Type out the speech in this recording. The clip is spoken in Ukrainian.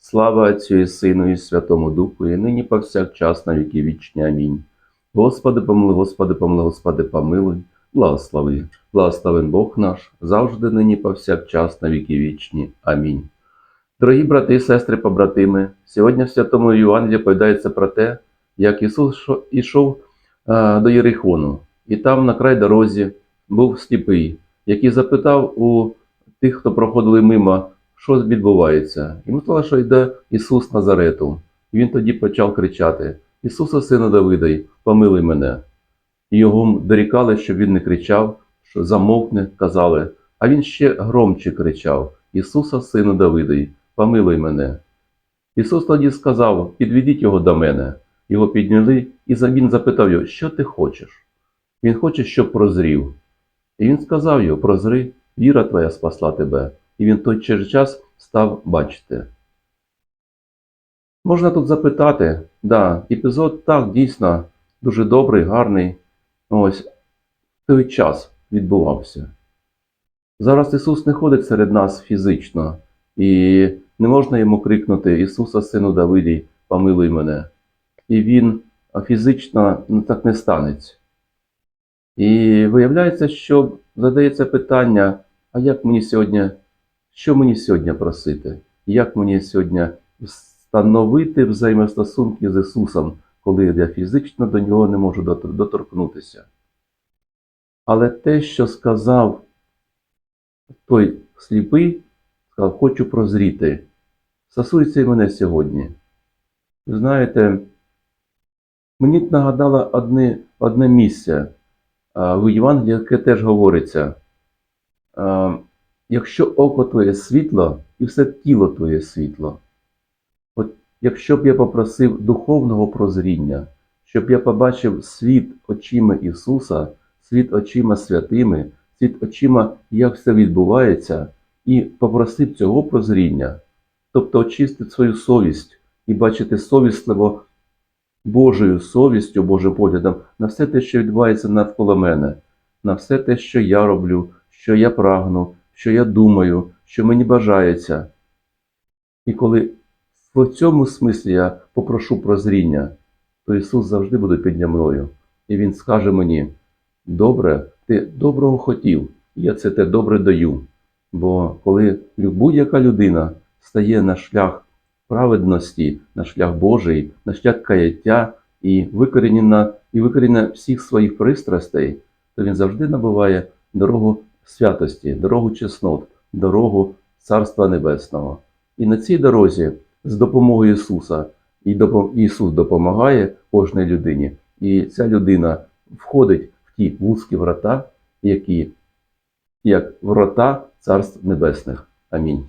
Слава Отцю і Сину і Святому Духу, і нині повсякчас на віки вічні. Амінь. Господи, помилуй, Господи, помилуй, Господи, помилуй, благослови. Благословен Бог наш, завжди нині повсякчас на віки вічні. Амінь. Дорогі брати і сестри, побратими, сьогодні в Святому Євангелії повідається про те, як Ісус шо- ішов до Єрихону, і там на край дорозі був сліпий, який запитав у тих, хто проходили мимо, що відбувається. Йому сказали, що йде Ісус Назарету. І він тоді почав кричати: Ісуса, сина Давидай, помилуй мене. І його дорікали, щоб він не кричав, що замовкне, казали, а він ще громче кричав: Ісуса, сину Давидай, помилуй мене. Ісус тоді сказав: Підведіть його до мене. Його підняли, і він запитав його, що ти хочеш? Він хоче, щоб прозрів. І він сказав йому, прозри, віра твоя спасла тебе. І він той через час став бачити. Можна тут запитати, да, епізод так дійсно дуже добрий, гарний. Ось той час відбувався. Зараз Ісус не ходить серед нас фізично, і не можна йому крикнути Ісуса, сину Давиді, помилуй мене. І Він фізично ну, так не станеться. І виявляється, що задається питання, а як мені сьогодні, що мені сьогодні просити? Як мені сьогодні встановити взаємостосунки з Ісусом, коли я фізично до нього не можу доторкнутися? Але те, що сказав той сліпий, сказав, хочу прозріти, стосується і мене сьогодні. Знаєте, мені нагадало одне, одне місце в Євангелії, яке теж говориться. Якщо око твоє світло, і все тіло твоє світло. От якщо б я попросив духовного прозріння, щоб я побачив світ очима Ісуса, світ очима святими, світ очима, як все відбувається, і попросив цього прозріння, тобто очистити свою совість і бачити совісливо Божою совістю, Божим поглядом на все те, що відбувається навколо мене, на все те, що я роблю, що я прагну, що я думаю, що мені бажається. І коли в цьому смислі я попрошу прозріння, то Ісус завжди буде піді мною. І Він скаже мені: добре, ти доброго хотів, і я це те добре даю. Бо коли будь-яка людина стає на шлях праведності, на шлях Божий, на шлях каяття і викорінена, і викорінена всіх своїх пристрастей, то він завжди набуває дорогу святості, дорогу чеснот, дорогу Царства Небесного. І на цій дорозі з допомогою Ісуса, і Ісус допомагає кожній людині, і ця людина входить в ті вузькі врата, які як врата Царств Небесних. Амінь.